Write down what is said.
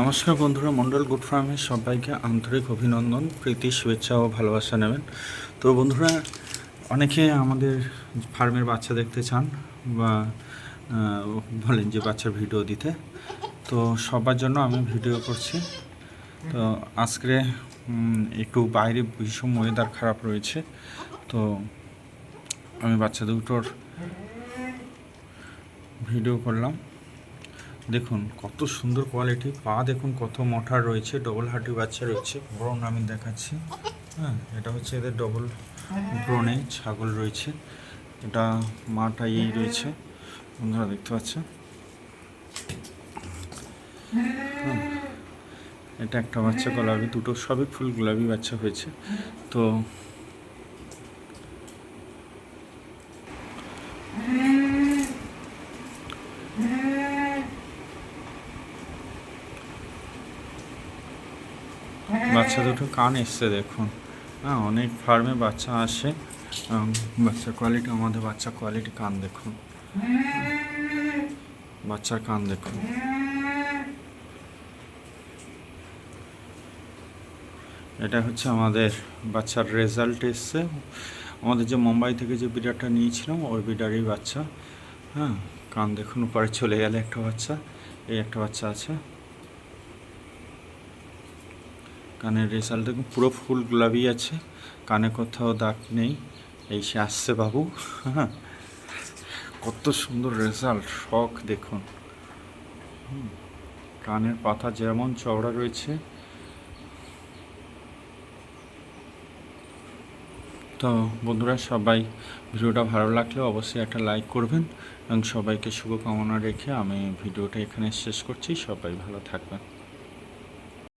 নমস্কার বন্ধুরা, মন্ডল গুড ফার্মের সবাইকে আন্তরিক অভিনন্দন, প্রীতি, শুভেচ্ছা ও ভালোবাসা নেবেন। তো বন্ধুরা, অনেকে আমাদের ফার্মের বাচ্চা দেখতে চান বা বলেন যে বাচ্চার ভিডিও দিতে। তো সবার জন্য আমি ভিডিও করছি। তো আজকে একটু বাইরে ভীষণ ওয়েদার খারাপ রয়েছে। তো আমি বাচ্চা দুটোর ভিডিও করলাম। দেখুন কত সুন্দর কোয়ালিটি পা দেখুন কত মোটা রয়েছে ডবল হাটি বাচ্চা রয়েছে। ব্রন আমি দেখাচ্ছি। হ্যাঁ এটা হচ্ছে এদের ডবল ব্রনে ছাগল রয়েছে। এটা মাটা এই রয়েছে। বন্ধুরা দেখতে পাচ্ছেন? হ্যাঁ, এটা একটা বাচ্চা গোলাপি দুটো সবই ফুল গোলাপি বাচ্চা হয়েছে। তো বাচ্চা দুটো কান এসছে দেখুন। হ্যাঁ অনেক ফার্মে বাচ্চা আসে। উম, বাচ্চার কোয়ালিটি আমাদের বাচ্চা কোয়ালিটি কান দেখুন। বাচ্চার কান দেখুন। এটা হচ্ছে আমাদের বাচ্চার রেজাল্ট এসছে। আমাদের যে মুম্বাই থেকে যে বিড়ারটা নিয়েছিলাম ওই বিড়ারই বাচ্চা। হ্যাঁ কান দেখুন উপরে চলে গেলে একটা বাচ্চা এই একটা বাচ্চা আছে। কানের রেজাল্ট দেখুন পুরো ফুল গোলাপি আছে। কানে কোথাও দাগ নেই। এই সে আসছে বাবু। হ্যাঁ কত সুন্দর রেজাল্ট শখ দেখুন। কানের পাতা যেমন চওড়া রয়েছে। তো বন্ধুরা, সবাই ভিডিওটা ভালো লাগলে অবশ্যই একটা লাইক করবেন এবং সবাইকে শুভকামনা রেখে আমি ভিডিওটা এখানে শেষ করছি। সবাই ভালো থাকবেন।